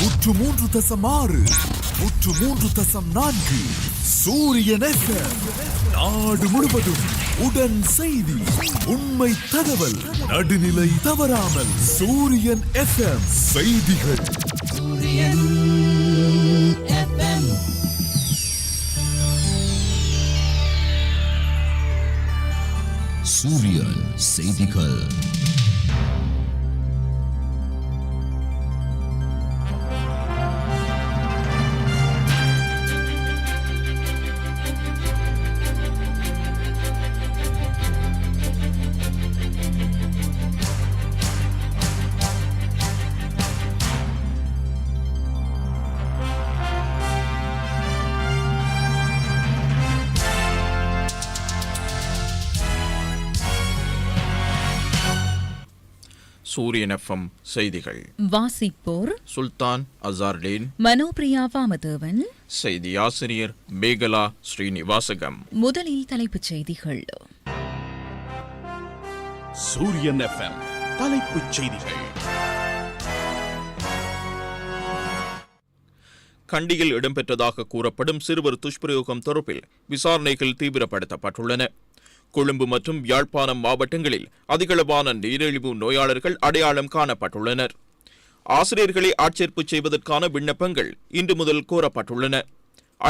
முற்று மூன்று தசம் ஆறு முற்று மூன்று தசம் நான்கு. சூரியன். நாடு முழுவதும் உடன் செய்தி உண்மை தகவல் நடுநிலை தவறாமல் சூரியன் எஃப்எம் செய்திகள். சூரியன் செய்திகள். சூரியன் எஃப்எம் செய்திகள். வாசிப்போர் சுல்தான் அசார்டீன். மனோபிரியா வாமதேவன். செய்தி ஆசிரியர் மேகலா ஸ்ரீனிவாசகம். முதலில் தலைப்புச் செய்திகள். சூரியன் எஃப்எம் தலைப்புச் செய்திகள். கண்டியில் இடம்பெற்றதாக கூறப்படும் சிறுவர் துஷ்பிரயோகம் தொடர்பில் விசாரணைகள் தீவிரப்படுத்தப்பட்டுள்ளன. கொழும்பு மற்றும் யாழ்ப்பாணம் மாவட்டங்களில் அதிகளவான நீரிழிவு நோயாளர்கள் அடையாளம் காணப்பட்டுள்ளனர். ஆசிரியர்களை ஆட்சேர்ப்பு செய்வதற்கான விண்ணப்பங்கள் இன்று முதல் கோரப்பட்டுள்ளன.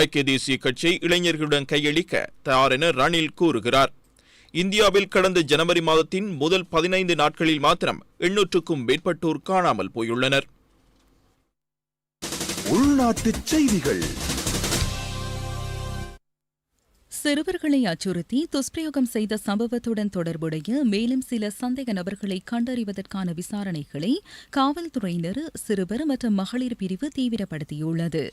ஐக்கிய தேசிய கட்சி இளைஞர்களுடன் கையளிக்க தயார் என ரணில் கூறுகிறார். இந்தியாவில் கடந்த ஜனவரி மாதத்தின் முதல் பதினைந்து நாட்களில் மாத்திரம் எண்ணூற்றுக்கும் மேற்பட்டோர் காணாமல் போயுள்ளனர். உள்நாட்டுச் செய்திகள். சிறுவர்களை அச்சுறுத்தி துஷ்பிரயோகம் செய்த சம்பவத்துடன் தொடர்புடைய மேலும் சில சந்தேக நபர்களை கண்டறிவதற்கான விசாரணைகளை காவல்துறையினர் சிறுவர் மற்றும் மகளிர் பிரிவு தீவிரப்படுத்தியுள்ளது.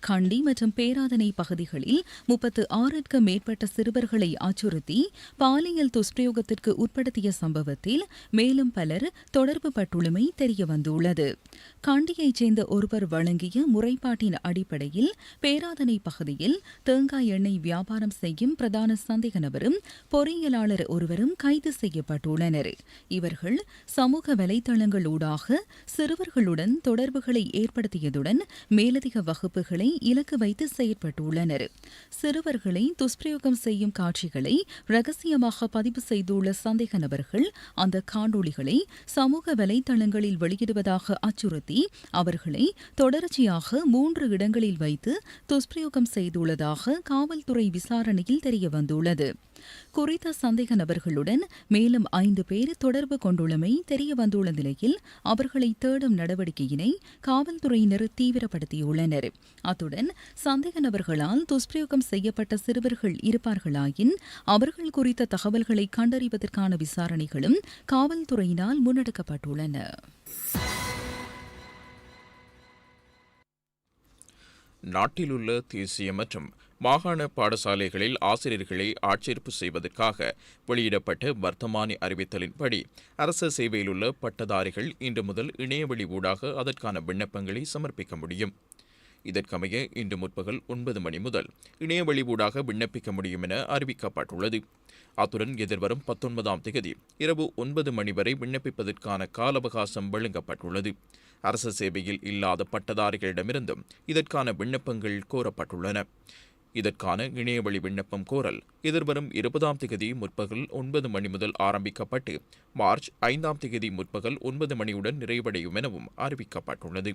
கண்டி மற்றும் பேராதனை பகுதிகளில் முப்பத்து ஆறுக்கு மேற்பட்ட சிறுவர்களை அச்சுறுத்தி பாலியல் துஷ்பிரயோகத்திற்கு உட்படுத்திய சம்பவத்தில் மேலும் பலர் தொடர்பு பட்டுள்ளமை தெரியவந்துள்ளது. கண்டியைச் சேர்ந்த ஒருவர் வழங்கிய முறைப்பாட்டின் அடிப்படையில் பேராதனை பகுதியில் தேங்காய் எண்ணெய் வியாபாரம் செய்யும் பிரதான சந்தேக நபரும் பொறியியலாளர் ஒருவரும் கைது செய்யப்பட்டுள்ளனர். இவர்கள் சமூக வலைதளங்கள் ஊடாக சிறுவர்களுடன் தொடர்புகளை ஏற்படுத்தியதுடன் மேலதிக வகுப்புகளை இலக்கு வைத்து செயற்பட்டுள்ளனர். சிறுவர்களை துஷ்பிரயோகம் செய்யும் காட்சிகளை ரகசியமாக பதிவு செய்துள்ள சந்தேக நபர்கள் அந்த காணொளிகளை சமூக வலைதளங்களில் வெளியிடுவதாக அச்சுறுத்தி அவர்களை தொடர்ச்சியாக மூன்று இடங்களில் வைத்து துஷ்பிரயோகம் செய்துள்ளதாக காவல்துறை விசாரணை விசாரணையில் தெரியவந்துள்ளது குறித்த சந்தேக நபர்களுடன் மேலும் ஐந்து பேர் தொடர்பு கொண்டுள்ளமை தெரியவந்துள்ள நிலையில் அவர்களை தேடும் நடவடிக்கையினை காவல்துறையினர் தீவிரப்படுத்தியுள்ளனர். அத்துடன் சந்தேக நபர்களால் துஷ்பிரயோகம் செய்யப்பட்ட சிறுவர்கள் இருப்பார்களாயின் அவர்கள் குறித்த தகவல்களை கண்டறிவதற்கான விசாரணைகளும் காவல்துறையினால் முன்னெடுக்கப்பட்டுள்ளன. நாட்டிலுள்ள தேசிய மற்றும் மாகாண பாடசாலைகளில் ஆசிரியர்களை ஆட்சேர்ப்பு செய்வதற்காக வெளியிடப்பட்ட வர்த்தமானி அறிவித்தலின்படி அரச சேவையிலுள்ள பட்டதாரிகள் இன்று முதல் இணையவழி ஊடாக அதற்கான விண்ணப்பங்களை சமர்ப்பிக்க முடியும். இதற்கமைய இன்று முற்பகல் ஒன்பது மணி முதல் இணையவழி ஊடாக விண்ணப்பிக்க முடியும் என அறிவிக்கப்பட்டுள்ளது. அத்துடன் எதிர்வரும் பத்தொன்பதாம் தேதி இரவு ஒன்பது மணி வரை விண்ணப்பிப்பதற்கான கால அவகாசம் வழங்கப்பட்டுள்ளது. அரச சேவையில் இல்லாத பட்டதாரிகளிடமிருந்தும் இதற்கான விண்ணப்பங்கள் கோரப்பட்டுள்ளன. இதற்கான இணையவழி விண்ணப்பம் கோரல் எதிர்வரும் இருபதாம் தேதி முற்பகல் ஒன்பது மணி முதல் ஆரம்பிக்கப்பட்டு மார்ச் ஐந்தாம் தேதி முற்பகல் ஒன்பது மணியுடன் நிறைவடையும் எனவும் அறிவிக்கப்பட்டுள்ளது.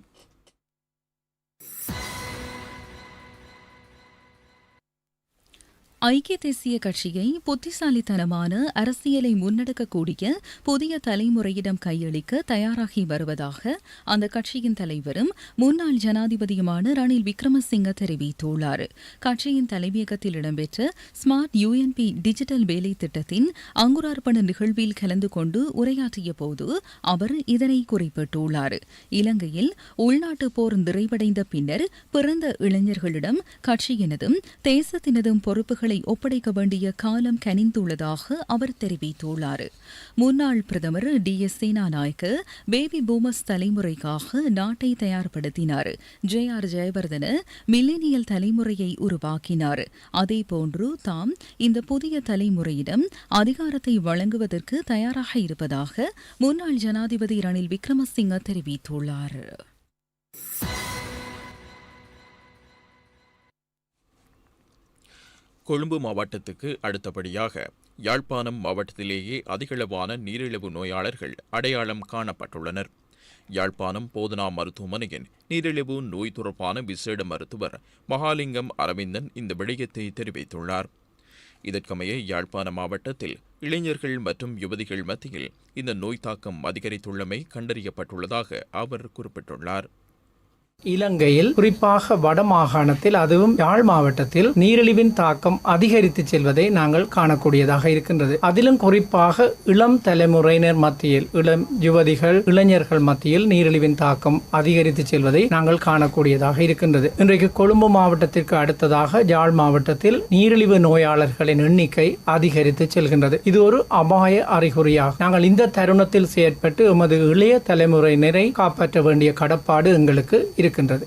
ஐக்கிய தேசிய கட்சியை புத்திசாலித்தனமான அரசியலை முன்னெடுக்கக்கூடிய புதிய தலைமுறையிடம் கையளிக்க தயாராகி வருவதாக அந்த கட்சியின் தலைவரும் முன்னாள் ஜனாதிபதியுமான ரணில் விக்ரமசிங்க தெரிவித்துள்ளார். கட்சியின் தலைமையகத்தில் இடம்பெற்ற ஸ்மார்ட் யுஎன்பி டிஜிட்டல் வேலை திட்டத்தின் அங்குரார்ப்பண நிகழ்வில் கலந்து கொண்டு உரையாற்றிய போது அவர் இதனை குறிப்பிட்டுள்ளார். இலங்கையில் உள்நாட்டு போர் நிறைவடைந்த பின்னர் பிறந்த இளைஞர்களிடம் கட்சியினதும் தேசத்தினதும் பொறுப்புகள் ஒப்படைக்க வேண்டிய காலம் கனிந்துள்ளதாக அவர் தெரிவித்துள்ளார். முன்னாள் பிரதமர் D. S. Senanayake baby boomers தலைமுறைக்காக நாட்டை தயார்படுத்தினார். ஜே. ஆர். ஜெயவர்தன மில்லேனியல் தலைமுறையை உருவாக்கினார். அதேபோன்று தாம் இந்த புதிய தலைமுறையிடம் அதிகாரத்தை வழங்குவதற்கு தயாராக இருப்பதாக முன்னாள் ஜனாதிபதி ரணில் விக்ரமசிங்க தெரிவித்துள்ளார். கொழும்பு மாவட்டத்துக்கு அடுத்தபடியாக யாழ்ப்பாணம் மாவட்டத்திலேயே அதிகளவான நீரிழிவு நோயாளர்கள் அடையாளம் காணப்பட்டுள்ளனர். யாழ்ப்பாணம் போதனா மருத்துவமனையின் நீரிழிவு நோய் தொடர்பான விசேட மருத்துவர் மகாலிங்கம் அரவிந்தன் இந்த விடயத்தை தெரிவித்துள்ளார். இதற்கமைய யாழ்ப்பாண மாவட்டத்தில் இளைஞர்கள் மற்றும் யுவதிகள் மத்தியில் இந்த நோய் தாக்கம் அதிகரித்துள்ளமை கண்டறியப்பட்டுள்ளதாக அவர் குறிப்பிட்டுள்ளார். இலங்கையில் குறிப்பாக வடமாகாணத்தில் அதுவும் யாழ் மாவட்டத்தில் நீரிழிவின் தாக்கம் அதிகரித்து செல்வதை நாங்கள் காணக்கூடியதாக இருக்கின்றது. அதிலும் குறிப்பாக இளம் தலைமுறையினர் மத்தியில் இளம் யுவதிகள் இளைஞர்கள் மத்தியில் நீரிழிவின் தாக்கம் அதிகரித்து செல்வதை நாங்கள் காணக்கூடியதாக இருக்கின்றது. இன்றைக்கு கொழும்பு மாவட்டத்திற்கு அடுத்ததாக யாழ் மாவட்டத்தில் நீரிழிவு நோயாளர்களின் எண்ணிக்கை அதிகரித்து செல்கின்றது. இது ஒரு அபாய அறிகுறியாகும். நாங்கள் இந்த தருணத்தில் செயற்பட்டு எமது இளைய தலைமுறையினரை காப்பாற்ற வேண்டிய கடப்பாடு எங்களுக்கு இருக்கின்றது.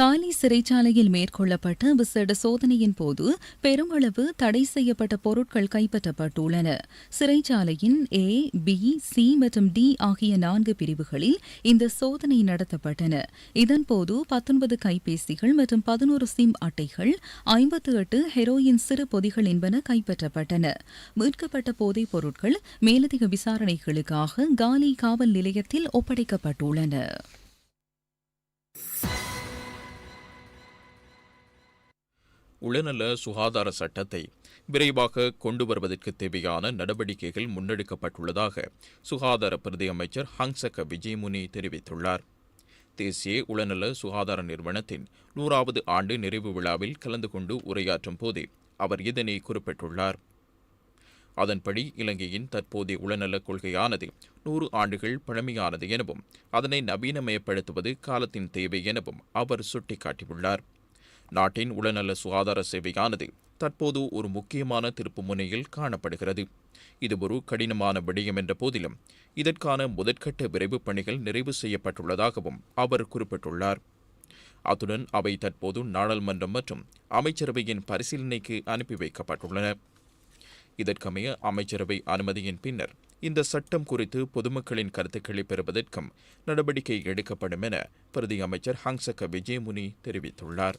காலி சிறைச்சாலையில் மேற்கொள்ளப்பட்ட விசேட சோதனையின் போது பெருமளவு தடை செய்யப்பட்ட பொருட்கள் கைப்பற்றப்பட்டுள்ளன. சிறைச்சாலையின் ஏ பி சி மற்றும் டி ஆகிய நான்கு பிரிவுகளில் இந்த சோதனை நடத்தப்பட்டன. இதன்போது பத்தொன்பது கைபேசிகள் மற்றும் பதினோரு சிம் அட்டைகள் ஐம்பத்து எட்டு ஹெரோயின் சிறு பொதிகள் என்பன கைப்பற்றப்பட்டன. மீட்கப்பட்ட போதைப் பொருட்கள் மேலதிக விசாரணைகளுக்காக காலி காவல் நிலையத்தில் ஒப்படைக்கப்பட்டுள்ளன. உளநல சுகாதார சட்டத்தை விரைவாக கொண்டு வருவதற்கு தேவையான நடவடிக்கைகள் முன்னெடுக்கப்பட்டுள்ளதாக சுகாதார பிரதி அமைச்சர் ஹங்சக விஜயமுனி தெரிவித்துள்ளார். தேசிய உளநல சுகாதார நிறுவனத்தின் நூறாவது ஆண்டு நிறைவு விழாவில் கலந்து கொண்டு உரையாற்றும் போதே அவர் இதனை குறிப்பிட்டுள்ளார். அதன்படி இலங்கையின் தற்போதைய உளநல கொள்கையானது நூறு ஆண்டுகள் பழமையானது எனவும் அதனை நவீனமயப்படுத்துவது காலத்தின் தேவை எனவும் அவர் சுட்டிக்காட்டியுள்ளார். நாட்டின் உளநல சுகாதார சேவையானது தற்போது ஒரு முக்கியமான திருப்பு முனையில் காணப்படுகிறது. இது ஒரு கடினமான விடயம் என்ற போதிலும் இதற்கான முதற்கட்ட விரைவு பணிகள் நிறைவு செய்யப்பட்டுள்ளதாகவும் அவர் குறிப்பிட்டுள்ளார். அத்துடன் அவை தற்போது நாடாளுமன்றம் மற்றும் அமைச்சரவையின் பரிசீலனைக்கு அனுப்பி வைக்கப்பட்டுள்ளன. இதற்கமைய அமைச்சரவை அனுமதியின் பின்னர் இந்த சட்டம் குறித்து பொதுமக்களின் கருத்துக்களை பெறுவதற்கும் நடவடிக்கை எடுக்கப்படும் என பிரதி அமைச்சர் ஹங்சக விஜயமுனி தெரிவித்துள்ளார்.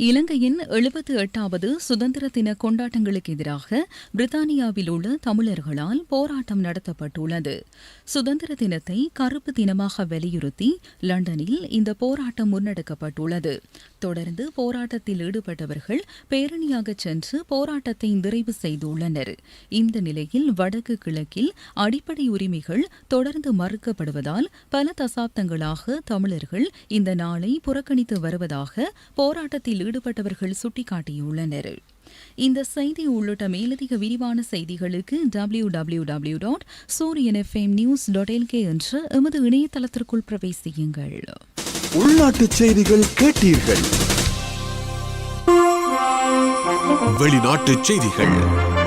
இலங்கையின் எழுபத்தி எட்டாவது சுதந்திர தின கொண்டாட்டங்களுக்கு எதிராக பிரித்தானியாவில் உள்ள தமிழர்களால் போராட்டம் நடத்தப்பட்டுள்ளது. சுதந்திர தினத்தை கருப்பு தினமாக வலியுறுத்தி லண்டனில் இந்த போராட்டம் முன்னெடுக்கப்பட்டுள்ளது. தொடர்ந்து போராட்டத்தில் ஈடுபட்டவர்கள் பேரணியாக சென்று போராட்டத்தை நிறைவு செய்துள்ளனர். இந்த நிலையில் வடக்கு கிழக்கில் அடிப்படை உரிமைகள் தொடர்ந்து மறுக்கப்படுவதால் பல தசாப்தங்களாக தமிழர்கள் இந்த நாளை புறக்கணித்து வருவதாக போராட்டத்தில் ஈடுபட்டவர்கள் சுட்டிக்காட்டியுள்ளனர். இந்த செய்தி உள்ளிட்ட மேலதிக விரிவான செய்திகளுக்கு W W W dot Sooriyan FM news dot LK என்ற எமது இணையதளத்திற்குள் பிரவேசியுங்கள். உள்நாட்டுச் செய்திகள் கேட்டீர்கள். வெளிநாட்டுச் செய்திகள்.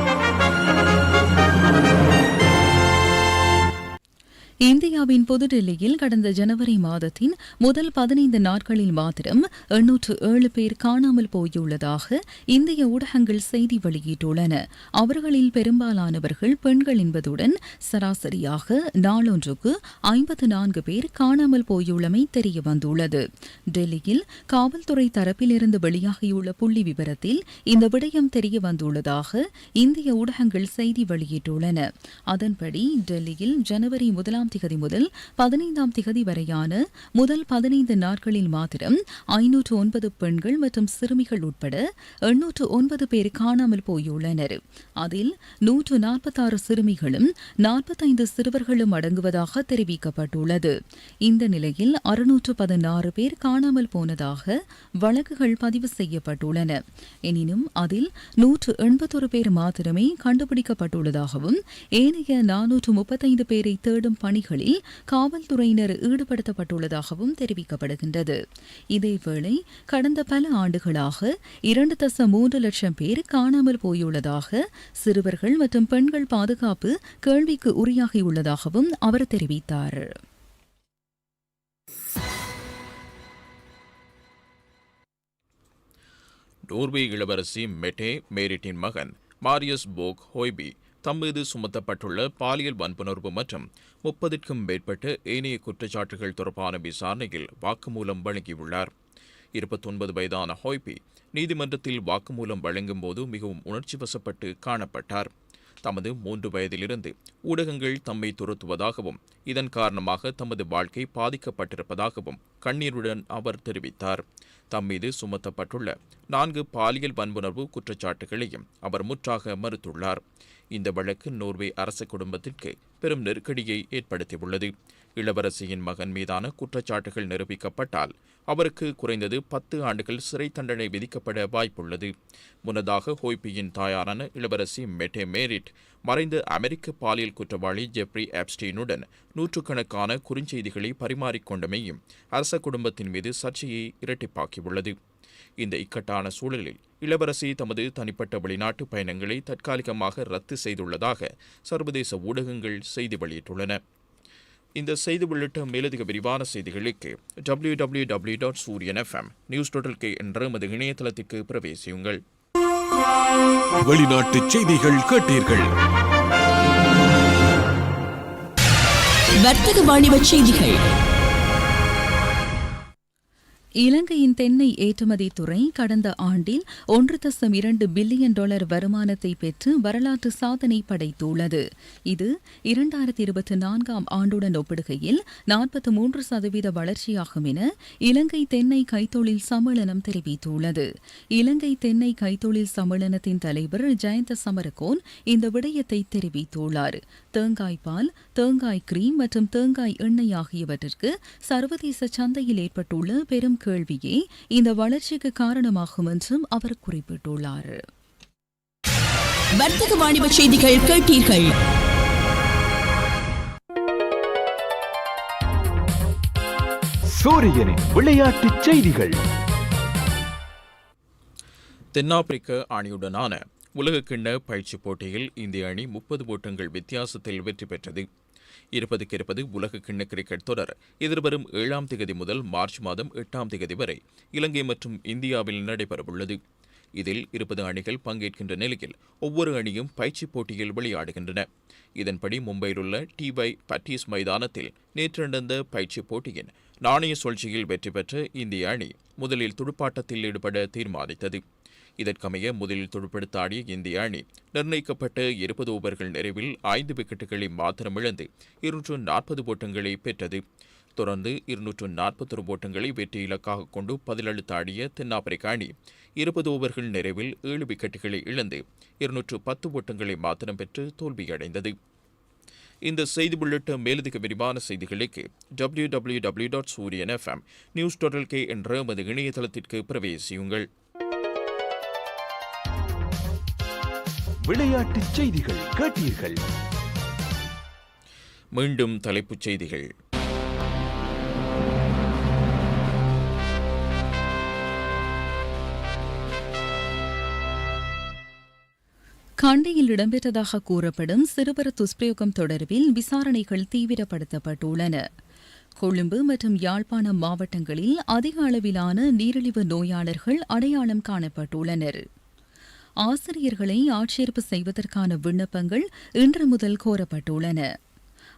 இந்தியாவின் புதுடெல்லியில் கடந்த ஜனவரி மாதத்தின் முதல் பதினைந்து நாட்களில் மாத்திரம் எண்ணூற்று ஏழு பேர் காணாமல் போயுள்ளதாக இந்திய ஊடகங்கள் செய்தி வெளியிட்டுள்ளன. அவர்களில் பெரும்பாலானவர்கள் பெண்கள் என்பதுடன் சராசரியாக நாளொன்றுக்கு ஐம்பத்து நான்கு பேர் காணாமல் போயுள்ளமை தெரியவந்துள்ளது. டெல்லியில் காவல்துறை தரப்பிலிருந்து வெளியாகியுள்ள புள்ளி விவரத்தில் இந்த விடயம் தெரியவந்துள்ளதாக இந்திய ஊடகங்கள் செய்தி வெளியிட்டுள்ளன. அதன்படி டெல்லியில் ஜனவரி முதலாம் திகதி முதல் பதினைந்தாம் திகதி வரையான முதல் பதினைந்து நாட்களில் மாத்திரம் ஐநூற்று ஒன்பது பெண்கள் மற்றும் சிறுமிகள் உட்பட எண்ணூற்று ஒன்பது பேர் காணாமல் போயுள்ளனர். அதில் நூற்று நாற்பத்தாறு சிறுமிகளும் நாற்பத்தைந்து சிறுவர்களும் அடங்குவதாக தெரிவிக்கப்பட்டுள்ளது. இந்த நிலையில் அறுநூற்று பதினாறு பேர் காணாமல் போனதாக வழக்குகள் பதிவு செய்யப்பட்டுள்ளன. எனினும் அதில் நூற்று எண்பத்தொரு பேர் மாத்திரமே கண்டுபிடிக்கப்பட்டுள்ளதாகவும் ஏனைய நானூற்று முப்பத்தைந்து பேரை தேடும் பணி பணிகளில் காவல்துறையினர் ஈடுபடுத்தப்பட்டுள்ளதாகவும் தெரிவிக்கப்படுகின்றது. இதேவேளை கடந்த பல ஆண்டுகளாக இரண்டு தச மூன்று லட்சம் பேர் காணாமல் போயுள்ளதாக சிறுவர்கள் மற்றும் பெண்கள் பாதுகாப்பு கேள்விக்கு உரியாகியுள்ளதாகவும் அவர் தெரிவித்தார். நோர்வே இளவரசி மெட்டே மேரிட்டின் மகன் மாரியஸ் போக் ஹோய்பி தம் மீது சுமத்தப்பட்டுள்ள பாலியல் வன்புணர்வு மற்றும் முப்பதிற்கும் மேற்பட்ட ஏனைய குற்றச்சாட்டுகள் தொடர்பான விசாரணையில் வாக்குமூலம் வழங்கியுள்ளார். இருபத்தொன்பது வயதான ஹோய்பி நீதிமன்றத்தில் வாக்குமூலம் வழங்கும்போது மிகவும் உணர்ச்சி வசப்பட்டு காணப்பட்டார். தமது மூன்று வயதிலிருந்து ஊடகங்கள் தம்மை துரத்துவதாகவும் இதன் காரணமாக தமது வாழ்க்கை பாதிக்கப்பட்டிருப்பதாகவும் கண்ணீருடன் அவர் தெரிவித்தார். தம் மீது சுமத்தப்பட்டுள்ள நான்கு பாலியல் வன்புணர்வு குற்றச்சாட்டுகளையும் அவர் முற்றாக மறுத்துள்ளார். இந்த வழக்கு நோர்வே அரச குடும்பத்திற்கு பெரும் நெருக்கடியை ஏற்படுத்தியுள்ளது. இளவரசியின் மகன் மீதான குற்றச்சாட்டுகள் நிரூபிக்கப்பட்டால் அவருக்கு குறைந்தது பத்து ஆண்டுகள் சிறை தண்டனை விதிக்கப்பட வாய்ப்புள்ளது. முன்னதாக ஹோய்பியின் தாயாரான இளவரசி மெட்டே மேரிட் மறைந்த அமெரிக்க பாலியல் குற்றவாளி ஜெப்ரி ஆப்ஸ்டீனுடன் நூற்றுக்கணக்கான குறுஞ்செய்திகளை பரிமாறிக்கொண்டமையும் அரச குடும்பத்தின் மீது சர்ச்சையை இரட்டிப்பாக்கியுள்ளது. இந்த இக்கட்டான சூழலில் இளவரசி தமது தனிப்பட்ட வெளிநாட்டு பயணங்களை தற்காலிகமாக ரத்து செய்துள்ளதாக சர்வதேச ஊடகங்கள் செய்தி வெளியிட்டுள்ளன. இந்த செய்தி உள்ளிட்ட மேலதிக விரிவான செய்திகளுக்கு W W W dot Sooriyan FM news dot L K என்ற எமது இணையதளத்திற்கு பிரவேசியுங்கள். வெளிநாட்டு செய்திகள் கேட்டீர்கள். வர்த்தக வாணிப செய்திகள். இலங்கையின் தென்னை ஏற்றுமதி துறை கடந்த ஆண்டில் ஒன்று தசம் இரண்டு பில்லியன் டாலர் வருமானத்தை பெற்று வரலாற்று சாதனை படைத்துள்ளது. இது இரண்டாயிரத்தி இருபத்தி நான்காம் ஆண்டுடன் ஒப்பிடுகையில் நாற்பத்தி மூன்று சதவீத வளர்ச்சியாகும் என இலங்கை தென்னை கைத்தொழில் சம்மேளனம் தெரிவித்துள்ளது. இலங்கை தென்னை கைத்தொழில் சம்மேளனத்தின் தலைவர் ஜெயந்த சமரகோன் இந்த விடயத்தை தெரிவித்துள்ளார். தேங்காய் பால் தேங்காய் கிரீம் மற்றும் தேங்காய் எண்ணெய் ஆகியவற்றிற்கு சர்வதேச சந்தையில் ஏற்பட்டுள்ள பெரும் கேள்வியே இந்த வளர்ச்சிக்கு காரணமாகும் என்றும் அவர் குறிப்பிட்டுள்ளார். வர்த்தக வாணிப செய்திகள் கேட்டீர்கள். சூரியனின் விளையாட்டுச் செய்திகள். தென்னாப்பிரிக்க அணியுடனான உலகக்கிண்ண பயிற்சி போட்டியில் இந்திய அணி முப்பது ஓட்டங்கள் வித்தியாசத்தில் வெற்றி பெற்றது. இருபதுக்கு இருபது கிண்ண கிரிக்கெட் தொடர். எதிர்வரும் ஏழாம் திகதி முதல் மார்ச் மாதம் எட்டாம் திகதி வரை இலங்கை மற்றும் இந்தியாவில் நடைபெறவுள்ளது. இதில் இருபது அணிகள் பங்கேற்கின்ற நிலையில் ஒவ்வொரு அணியும் பயிற்சி போட்டியில் விளையாடுகின்றன. இதன்படி மும்பையிலுள்ள டிவை பட்டீஸ் மைதானத்தில் நேற்று நடந்த பயிற்சி போட்டியின் நாணய சுழற்சியில் வெற்றி பெற்ற இந்திய அணி முதலில் துடுப்பாட்டத்தில் ஈடுபட தீர்மானித்தது. இதற்கமைய முதலில் துடுப்படுத்தாடிய இந்திய அணி நிர்ணயிக்கப்பட்ட இருபது ஓவர்கள் நிறைவில் ஐந்து விக்கெட்டுகளை மாத்திரம் இழந்து இருநூற்று நாற்பது ஓட்டங்களை பெற்றது. தொடர்ந்து இருநூற்று நாற்பத்தொரு ஓட்டங்களை வெற்றி இலக்காக கொண்டு பதிலளித்து ஆடிய தென்னாப்பிரிக்க அணி இருபது ஓவர்கள் நிறைவில் ஏழு விக்கெட்டுகளை இழந்து இருநூற்று பத்து ஓட்டங்களை மாத்திரம் பெற்று தோல்வியடைந்தது. இந்த செய்தி உள்ளிட்ட மேலதிக விரிவான செய்திகளுக்கு W W W dot Sooriyan FM news dot L K என்ற எமது இணையதளத்திற்கு பிரவேசியுங்கள். விளையாட்டுச் செய்திகள் கேட்டீர்கள். மீண்டும் தலைப்புச் செய்திகள். கண்டியில் இடம்பெற்றதாக கூறப்படும் சிறுவர் துஷ்பிரயோகம் தொடர்பில் விசாரணைகள் தீவிரப்படுத்தப்பட்டுள்ளன. கொழும்பு மற்றும் யாழ்ப்பாணம் மாவட்டங்களில் அதிக அளவிலான நீரிழிவு நோயாளர்கள் அடையாளம் காணப்பட்டுள்ளனர். ஆசிரியர்களை ஆட்சேர்ப்பு செய்வதற்கான விண்ணப்பங்கள் இன்று முதல் கோரப்பட்டுள்ளன.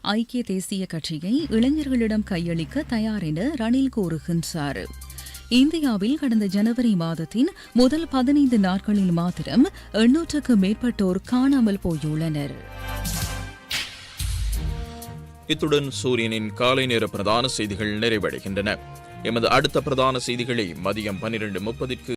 ஐக்கிய தேசிய கட்சியை இளைஞர்களிடம் கையளிக்க தயார் என ரணில் கூறுகின்றார். இந்தியாவில் கடந்த ஜனவரி மாதத்தின் முதல் பதினைந்து நாட்களில் மாத்திரம் எண்ணூற்றுக்கு மேற்பட்டோர் காணாமல் போயுள்ளனர். இத்துடன் சூரியனின் காலை நேர பிரதான செய்திகள் நிறைவடைகின்றன. எமது அடுத்த பிரதான செய்திகளை மதியம் பன்னிரண்டு முப்பதிற்கு